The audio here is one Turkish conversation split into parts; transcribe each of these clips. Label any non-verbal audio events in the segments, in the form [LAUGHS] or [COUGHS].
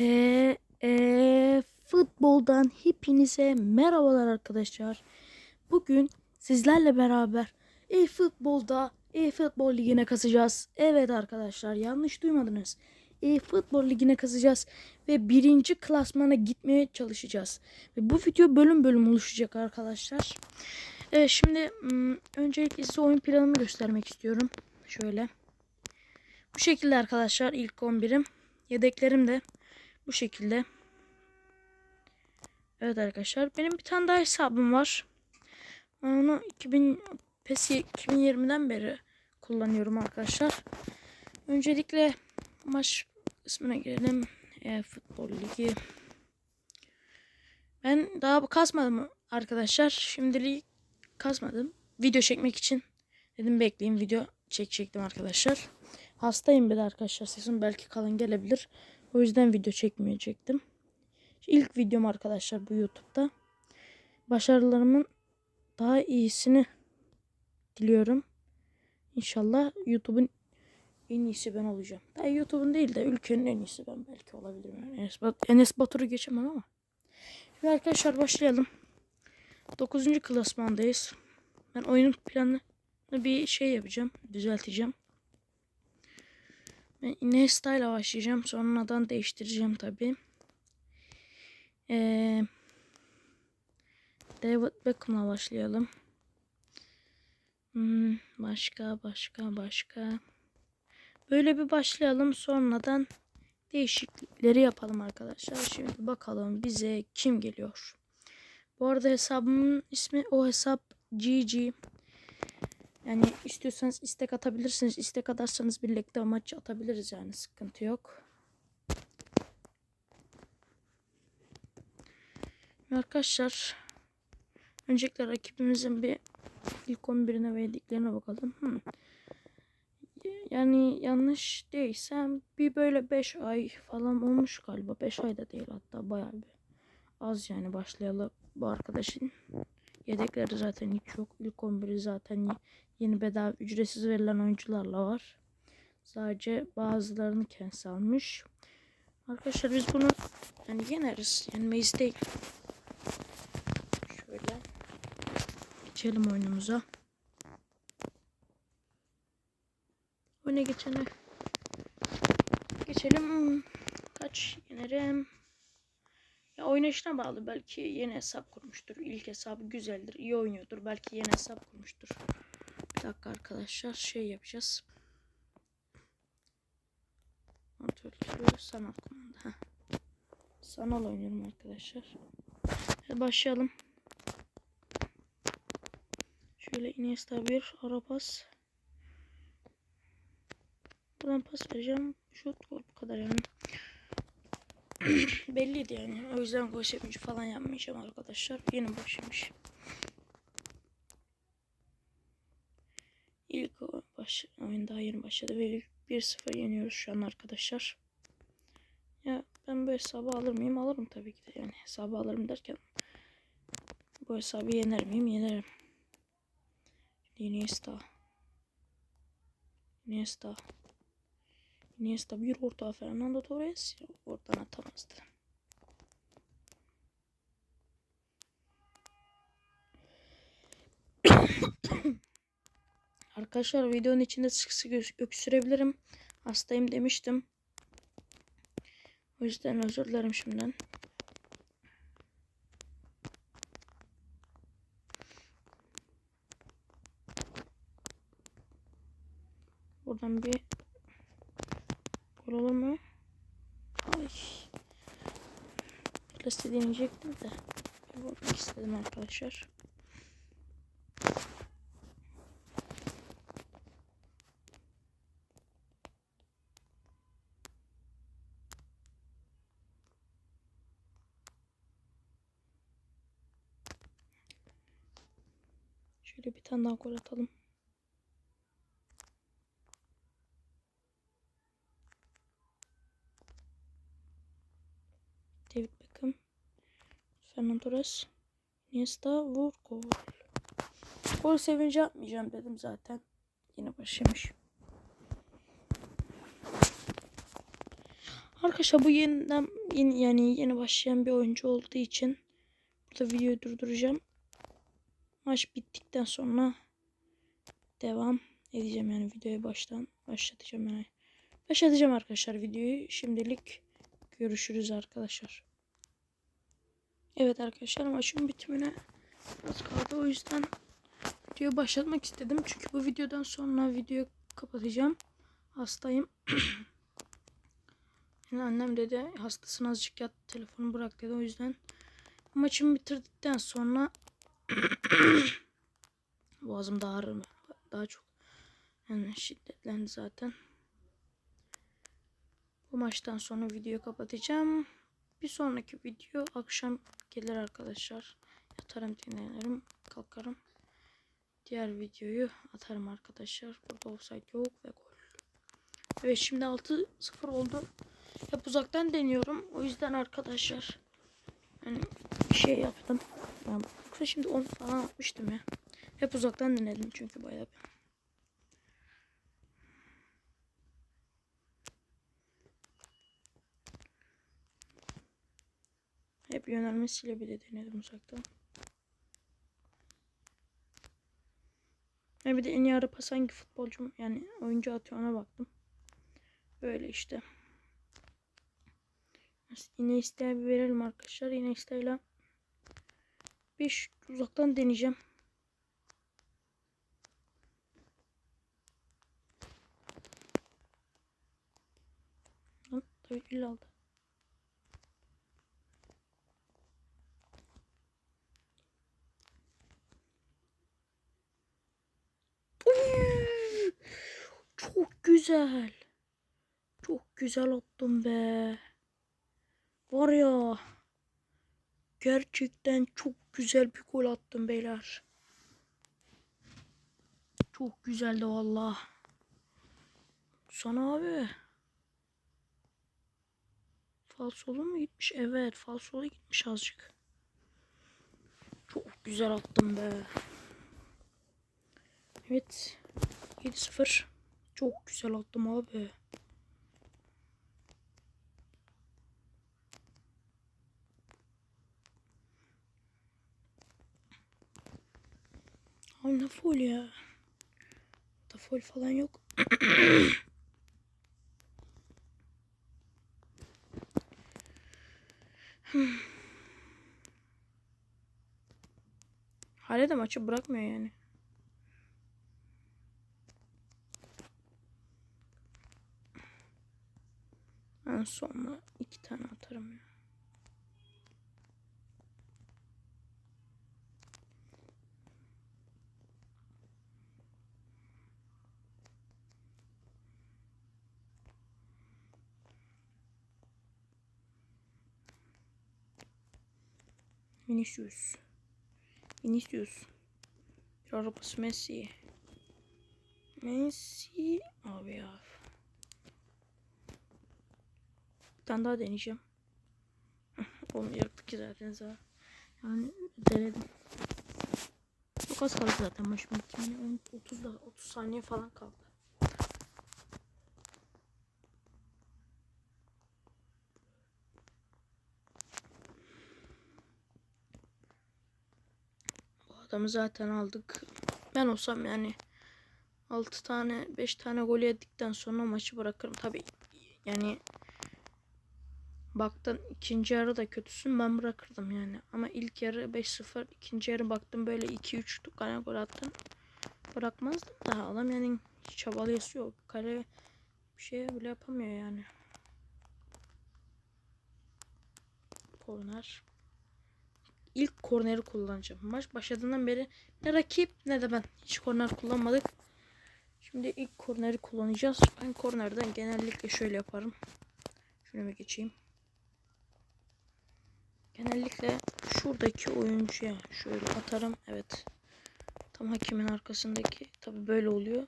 Ee, ee, futboldan hepinize merhabalar arkadaşlar. Bugün sizlerle beraber e-futbolda e-futbol ligine kasacağız. Evet arkadaşlar yanlış duymadınız. E-futbol ligine kasacağız ve birinci klasmana gitmeye çalışacağız. Ve bu video bölüm bölüm oluşacak arkadaşlar. Evet şimdi öncelikle size oyun planımı göstermek istiyorum. Şöyle. Bu şekilde arkadaşlar ilk 11'im. Yedeklerim de bu şekilde. Evet arkadaşlar. Benim bir tane daha hesabım var. Onu 2000 PES 2020'den beri kullanıyorum arkadaşlar. Öncelikle maç ismine girelim. E, futbol ligi. Ben daha kasmadım arkadaşlar. Şimdilik kasmadım. Video çekmek için dedim bekleyin video çekecektim arkadaşlar. Hastayım bir de arkadaşlar. Sesim belki kalın gelebilir. O yüzden video çekmeyecektim. İlk videom arkadaşlar bu YouTube'da. Başarılarımın daha iyisini diliyorum. İnşallah YouTube'un en iyisi ben olacağım. Daha YouTube'un değil de ülkenin en iyisi ben belki olabilirim. Yani Enes, Bat Enes Batur'u geçemem ama. Şimdi arkadaşlar başlayalım. 9. klasmandayız. Ben oyunun planını bir şey yapacağım. Düzelteceğim. Ben Iniesta ile başlayacağım. Sonradan değiştireceğim tabi. Ee, David Beckham'la başlayalım. Hmm, başka başka başka. Böyle bir başlayalım. Sonradan değişiklikleri yapalım arkadaşlar. Şimdi bakalım bize kim geliyor. Bu arada hesabımın ismi o hesap GG. Yani istiyorsanız istek atabilirsiniz. İstek atarsanız birlikte maç atabiliriz yani sıkıntı yok. Arkadaşlar öncelikle rakibimizin bir ilk 11'ine ve yediklerine bakalım. Hmm. Yani yanlış değilsem bir böyle 5 ay falan olmuş galiba. 5 ay da değil hatta bayağı bir az yani başlayalı bu arkadaşın. Yedekleri zaten hiç yok. İlk 11'i zaten yeni bedava ücretsiz verilen oyuncularla var. Sadece bazılarını kendisi almış. Arkadaşlar biz bunu yani yeneriz. Yenmeyiz değil. Şöyle geçelim oyunumuza. Öne geçene geçelim. Kaç yenerim? Ya oynayışına bağlı. Belki yeni hesap kurmuştur. İlk hesabı güzeldir. iyi oynuyordur. Belki yeni hesap kurmuştur. Dakika arkadaşlar. Şey yapacağız. Antörlüğü sanal kumanda. Sanal oynuyorum arkadaşlar. Hadi başlayalım. Şöyle Iniesta bir ara pas. Buradan pas vereceğim. Şut gol bu kadar yani. [CLEARS THROAT] Belliydi yani. O yüzden gol falan yapmayacağım arkadaşlar. Yeni başlamış. İlk o- baş, oyun daha yeni başladı ve ilk 1-0 yeniyoruz şu an arkadaşlar. Ya ben bu hesabı alır mıyım? Alırım tabii ki de yani. Hesabı alırım derken bu hesabı yener miyim? Yenerim. Iniesta. Iniesta. Iniesta bir orta Fernando Torres oradan atamazdı. Arkadaşlar videonun içinde sık sık öksürebilirim. Hastayım demiştim. O yüzden özür dilerim şimdiden. Buradan bir gol olur mu? Ay. Klasi deneyecektim de. Vurmak istedim arkadaşlar. Şöyle bir tane daha gol atalım. David Beckham. Fernando Torres. Iniesta vur gol. Gol sevinci atmayacağım dedim zaten. Yine başlamış. Arkadaşlar bu yeniden yeni, yani yeni başlayan bir oyuncu olduğu için burada videoyu durduracağım. Maç bittikten sonra devam edeceğim yani videoyu baştan başlatacağım yani. Başlatacağım arkadaşlar videoyu. Şimdilik görüşürüz arkadaşlar. Evet arkadaşlar maçın bitimine az kaldı. O yüzden videoyu başlatmak istedim. Çünkü bu videodan sonra videoyu kapatacağım. Hastayım. [CLEARS THROAT] yani annem dedi hastasın azıcık yat telefonu bırak dedi. O yüzden maçımı bitirdikten sonra [COUGHS] boğazım daha ağrır mı? Daha çok yani şiddetlendi zaten. Bu maçtan sonra videoyu kapatacağım. Bir sonraki video akşam gelir arkadaşlar. Yatarım dinlenirim kalkarım. Diğer videoyu atarım arkadaşlar. Burada offside yok ve gol. Evet şimdi 6-0 oldu. Hep uzaktan deniyorum. O yüzden arkadaşlar bir şey yaptım. Yani yoksa şimdi 10 falan atmıştım ya. Hep uzaktan denedim çünkü bayağı bir. Hep yönelmesiyle bile denedim uzaktan. Ve bir de en iyi ara pas hangi futbolcum yani oyuncu atıyor ona baktım. Böyle işte. Yine isteğe bir verelim arkadaşlar. Yine isteğiyle bir uzaktan deneyeceğim. Tabii illa aldı. Çok güzel. Çok güzel attım be. Var ya. Gerçekten çok güzel bir gol attım beyler. Çok güzeldi valla. Sana abi. Falsolu mu gitmiş? Evet falsolu gitmiş azıcık. Çok güzel attım be. Evet. 7-0. Çok güzel attım abi. Abi ne full ya. Da full falan yok. Hala da maçı bırakmıyor yani. En sonra iki tane atarım ya. Vinicius. Vinicius. Bir arabası Messi. Messi. Abi ya. Bir tane daha deneyeceğim. [LAUGHS] Olmayacaktı ki zaten zaten. Yani denedim. Çok az kaldı zaten maç bitimine. 30 da 30 saniye falan kaldı. Adamı zaten aldık. Ben olsam yani 6 tane 5 tane gol yedikten sonra maçı bırakırım. Tabi yani baktın ikinci yarı da kötüsün ben bırakırdım yani. Ama ilk yarı 5-0 ikinci yarı baktım böyle 2-3 tane gol attın. Bırakmazdım da adam yani hiç çabalıyası yok. Kale bir şey bile yapamıyor yani. Korner. İlk korneri kullanacağım. Maç başladığından beri ne rakip ne de ben hiç korner kullanmadık. Şimdi ilk korneri kullanacağız. Ben kornerden genellikle şöyle yaparım. Şunu bir geçeyim. Genellikle şuradaki oyuncuya şöyle atarım. Evet. Tam hakimin arkasındaki. Tabi böyle oluyor.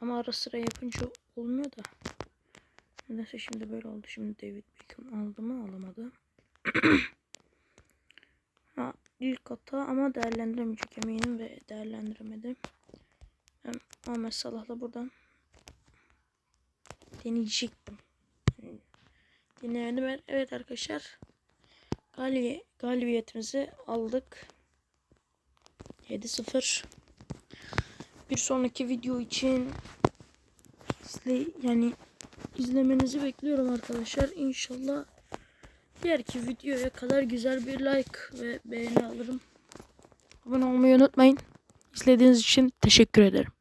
Ama ara sıra yapınca olmuyor da. Nedense şimdi böyle oldu. Şimdi David Beckham aldı mı alamadı. [CLEARS THROAT] ilk hata ama değerlendiremeyecek eminim ve değerlendiremedim. Ben Ahmet Salah'la buradan deneyecektim. Dinleyelim. ben. Evet arkadaşlar. Galibiyet, galibiyetimizi aldık. 7-0. Bir sonraki video için izle, yani izlemenizi bekliyorum arkadaşlar. İnşallah diğerki videoya kadar güzel bir like ve beğeni alırım. Abone olmayı unutmayın. İzlediğiniz için teşekkür ederim.